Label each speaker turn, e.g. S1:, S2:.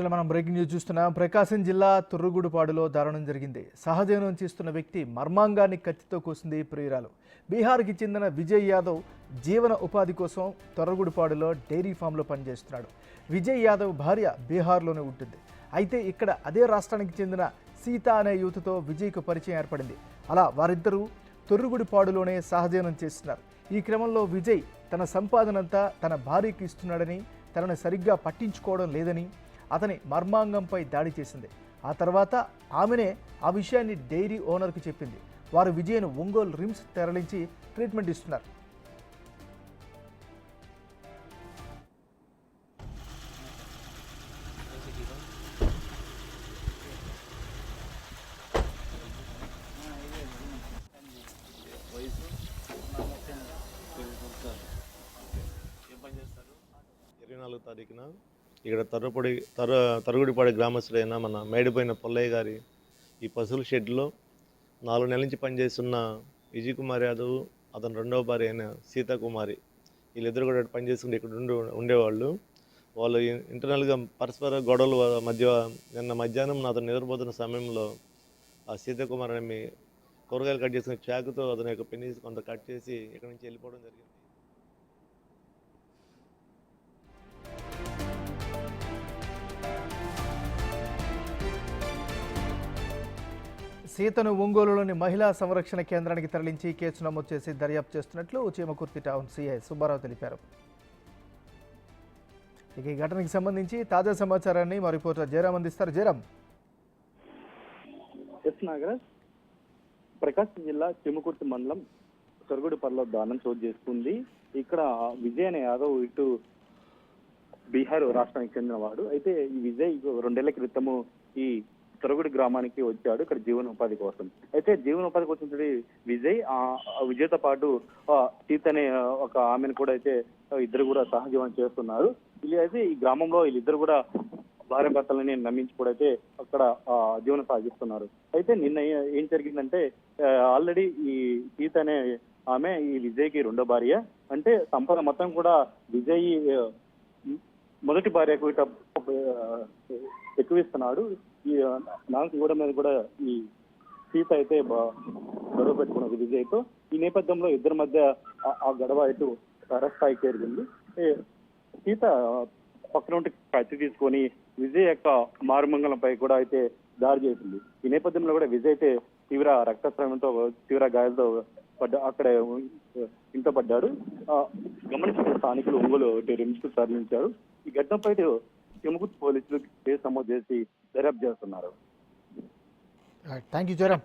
S1: జిల్లా మనం breaking news చూస్తున్నాం. ప్రకాశం జిల్లా తుర్రుగుడుపాడులో దారుణం జరిగింది. సహజీవనం చేస్తున్న వ్యక్తి మర్మాంగాన్ని కత్తితో కోసింది ప్రియురాలు. బీహార్కి చెందిన విజయ్ యాదవ్ జీవన ఉపాధి కోసం తొర్రగుడిపాడులో డైరీ ఫామ్లో పనిచేస్తున్నాడు. విజయ్ యాదవ్ భార్య బీహార్లోనే ఉంటుంది. అయితే ఇక్కడ అదే రాష్ట్రానికి చెందిన సీత అనే యువతతో విజయ్కు పరిచయం ఏర్పడింది. అలా వారిద్దరూ తొర్రుగుడిపాడులోనే సహజీవనం చేస్తున్నారు. ఈ క్రమంలో విజయ్ తన సంపాదనంతా తన భార్యకి ఇస్తున్నాడని తనను సరిగ్గా పట్టించుకోవడం లేదని అతని మర్మాంగంపై దాడి చేసింది. ఆ తర్వాత ఆమెనే ఆ విషయాన్ని డైరీ ఓనర్కి చెప్పింది. వారు విజయ్ను ఒంగోలు రిమ్స్ తరలించి ట్రీట్మెంట్ ఇస్తున్నారు.
S2: ఇరవై నాలుగు తారీఖున ఇక్కడ తర్రపొడి తర తరుగుడిపాడి గ్రామస్తుడైన మన మేడిపోయిన పొల్లయ్య గారి ఈ పశువుల షెడ్లో నాలుగు నెలల నుంచి పనిచేస్తున్న విజయ్ కుమార్ యాదవ్ అతని రెండవ భార్య అయిన సీతాకుమారి వీళ్ళిద్దరు కూడా పనిచేసుకుంటే ఇక్కడ ఉండి ఉండేవాళ్ళు. వాళ్ళు ఇంటర్నల్గా పరస్పర గొడవల మధ్య నిన్న మధ్యాహ్నం అతను నిద్రపోతున్న సమయంలో ఆ సీతాకుమార్ అనే కూరగాయలు కట్ చేసుకునే చాకుతో అతని యొక్క పెన్నిస్ కొంత కట్ చేసి ఇక్కడి నుంచి వెళ్ళిపోవడం జరిగింది.
S1: సీతను ఒంగోలులోని మహిళా సంరక్షణ కేంద్రానికి తరలించి కేసు నమోదు చేసి దర్యాప్తు చేస్తున్నట్లు చీమకుర్తి టౌన్ సిఐ సుబ్బారావు తెలిపారు. ఇక ఈ ఘటనకి సంబంధించి తాజా సమాచారాన్ని మా రిపోర్టర్ జయరాం అందిస్తారు. జయరాం.
S3: ప్రకాశం జిల్లా చిమ్మకుర్తి మండలం సొరగుడిపల్లిలో దానం చోటు చేసుకుంది. ఇక్కడ విజయ్ అనే యాదవ్ ఇటు బీహార్ రాష్ట్రానికి చెందినవాడు అయితే ఈ విజయ్ రెండేళ్ళ క్రితము ఈ తొరగుడి గ్రామానికి వచ్చాడు. ఇక్కడ జీవనోపాధి కోసం. అయితే జీవనోపాధి కోసం విజయ్ ఆ విజయ్తో పాటు సీత అనే ఒక ఆమెను కూడా అయితే ఇద్దరు కూడా సహజీవనం చేస్తున్నారు. వీళ్ళు అయితే ఈ గ్రామంలో వీళ్ళిద్దరు కూడా భార్య భర్తలని నమ్మించి కూడా అయితే అక్కడ జీవనం సాగిస్తున్నారు. అయితే నిన్న ఏం జరిగిందంటే ఆల్రెడీ ఈ సీత అనే ఆమె ఈ విజయ్కి రెండో భార్య. అంటే సంపద మొత్తం కూడా విజయ్ మొదటి భార్యకు ఇట ఎక్కువిస్తున్నాడు. ఈ నాకు కూడా మీద కూడా ఈ సీత అయితే గొడవ పెట్టుకున్నది విజయ్తో. ఈ నేపథ్యంలో ఇద్దరి మధ్య ఆ- గొడవ ఇటు స్థాయికి చేరింది సీత పక్కన ఉంటే కత్తి తీసుకొని విజయ్ యొక్క మారుమంగళంపై కూడా అయితే దాడి చేసింది. ఈ నేపథ్యంలో కూడా విజయ్ అయితే తీవ్ర రక్తస్రావంతో తీవ్ర గాయాలతో పడ్డ అక్కడే ఇంట్లో పడ్డాడు. ఆ, గమనించిన స్థానికులు ఒంగోలు రిమ్స్కు తరలించారు ఈ ఘటనపై ఎముగుతు పోలీసులు కేసు నమోదు చేసి దర్యాప్తు చేస్తున్నారు.
S1: థ్యాంక్ యూ జ్వరం